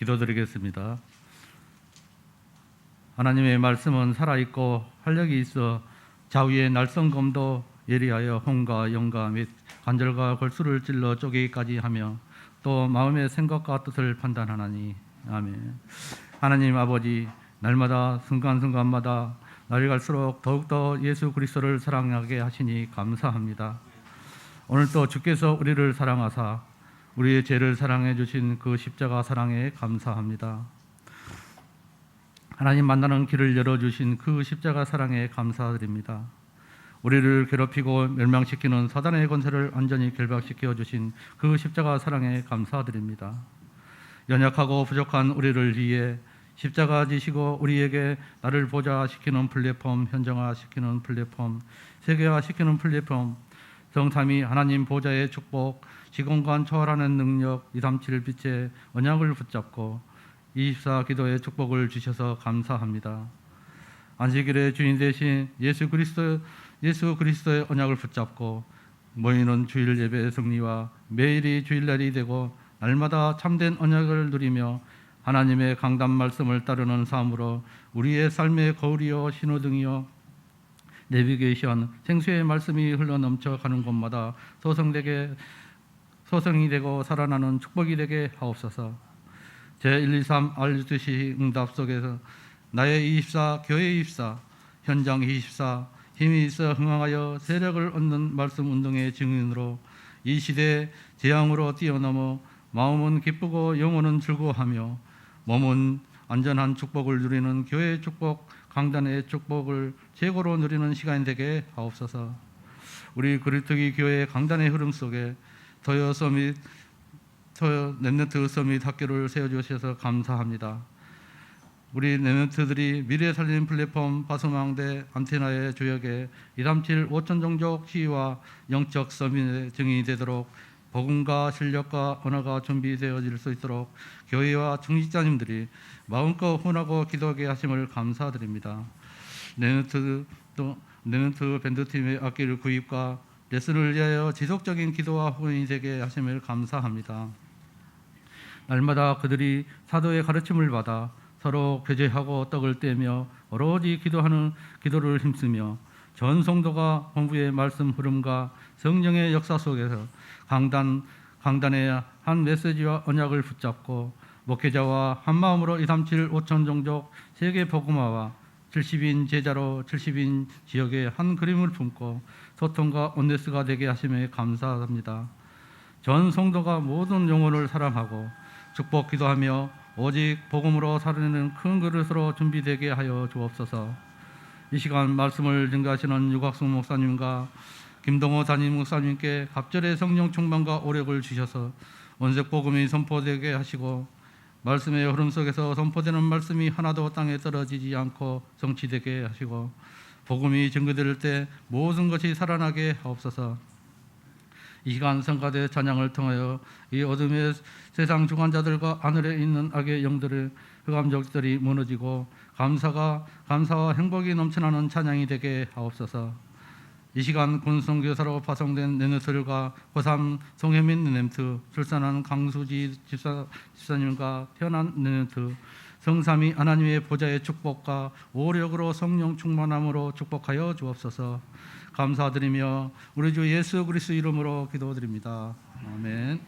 기도드리겠습니다. 하나님의 말씀은 살아있고 활력이 있어 자위의 날성검도 예리하여 혼과 영과 및 관절과 골수를 찔러 쪼개기까지 하며 또 마음의 생각과 뜻을 판단하나니 아멘. 하나님 아버지 날마다 순간순간마다 날이 갈수록 더욱더 예수 그리스도를 사랑하게 하시니 감사합니다. 오늘도 주께서 우리를 사랑하사 우리의 죄를 사랑해 주신 그 십자가 사랑에 감사합니다. 하나님 만나는 길을 열어 주신 그 십자가 사랑에 감사드립니다. 우리를 괴롭히고 멸망시키는 사단의 권세를 완전히 결박시켜 주신 그 십자가 사랑에 감사드립니다. 연약하고 부족한 우리를 위해 십자가 지시고 우리에게 나를 보좌시키는 플랫폼, 현정화시키는 플랫폼, 세계화시키는 플랫폼, 정삼위 하나님 보좌의 축복, 시공간 초월하는 능력, 237 빛의 언약을 붙잡고 24 기도의 축복을 주셔서 감사합니다. 안식일의 주인 대신 예수 그리스도 예수 그리스도의 언약을 붙잡고 모이는 주일 예배의 승리와 매일이 주일날이 되고 날마다 참된 언약을 누리며 하나님의 강단 말씀을 따르는 삶으로 우리의 삶의 거울이요 신호등이요 내비게이션 생수의 말씀이 흘러 넘쳐가는 곳마다 소성되게 소성이 되고 살아나는 축복이 되게 하옵소서. 제 1, 2, 3 알듯이 응답 속에서 나의 24 교회 24 현장 24 힘이 있어 흥황하여 세력을 얻는 말씀 운동의 증인으로 이 시대 재앙으로 뛰어넘어 마음은 기쁘고 영혼은 즐거워하며 몸은 안전한 축복을 누리는 교회의 축복 강단의 축복을 최고로 누리는 시간이 되게 하옵소서. 우리 그리스도기 교회의 강단의 흐름 속에 서밋 토요 넷네트 서밋 학교를 세워주셔서 감사합니다. 우리 넷네트들이 미래 살리는 플랫폼 바소망대 안테나의 조역에 237 5천 종족 시위와 영적 서밋의 증인이 되도록 복음과 실력과 언어가 준비되어질 수 있도록 교회와 중직자님들이 마음껏 훈하고 기도하게 하심을 감사드립니다. 네너트 또 네너트 밴드팀의 악기를 구입과 레슨을 위하여 지속적인 기도와 후원이 되게 하심을 감사합니다. 날마다 그들이 사도의 가르침을 받아 서로 교제하고 떡을 떼며 오로지 기도하는 기도를 힘쓰며 전 성도가 공부의 말씀 흐름과 성령의 역사 속에서 강단 강단의 한 메시지와 언약을 붙잡고 목회자와 한 마음으로 237 5천 종족 세계 복음화와 70인 제자로 70인 지역의 한 그림을 품고 소통과 온네스가 되게 하심에 감사합니다. 전 성도가 모든 영혼을 사랑하고 축복 기도하며 오직 복음으로 살아내는 큰 그릇으로 준비되게 하여 주옵소서. 이 시간 말씀을 증가하시는 유곽승 목사님과 김동호 담임 목사님께 갑절의 성령 충만과 오력을 주셔서 원색 복음이 선포되게 하시고 말씀의 흐름 속에서 선포되는 말씀이 하나도 땅에 떨어지지 않고 성취되게 하시고 복음이 증거될 때 모든 것이 살아나게 하옵소서. 이 시간 성가대 찬양을 통하여 이 어둠의 세상 주관자들과 하늘에 있는 악의 영들의 흑암적들이 무너지고 감사가 감사와 행복이 넘쳐나는 찬양이 되게 하옵소서. 이 시간 군성교사로 파송된 네네들과 고3 송혜민 네네트 출산한 강수지 집사, 집사님과 태어난 네네트 성삼이 하나님의 보좌의 축복과 오력으로 성령 충만함으로 축복하여 주옵소서. 감사드리며 우리 주 예수 그리스도 이름으로 기도드립니다. 아멘.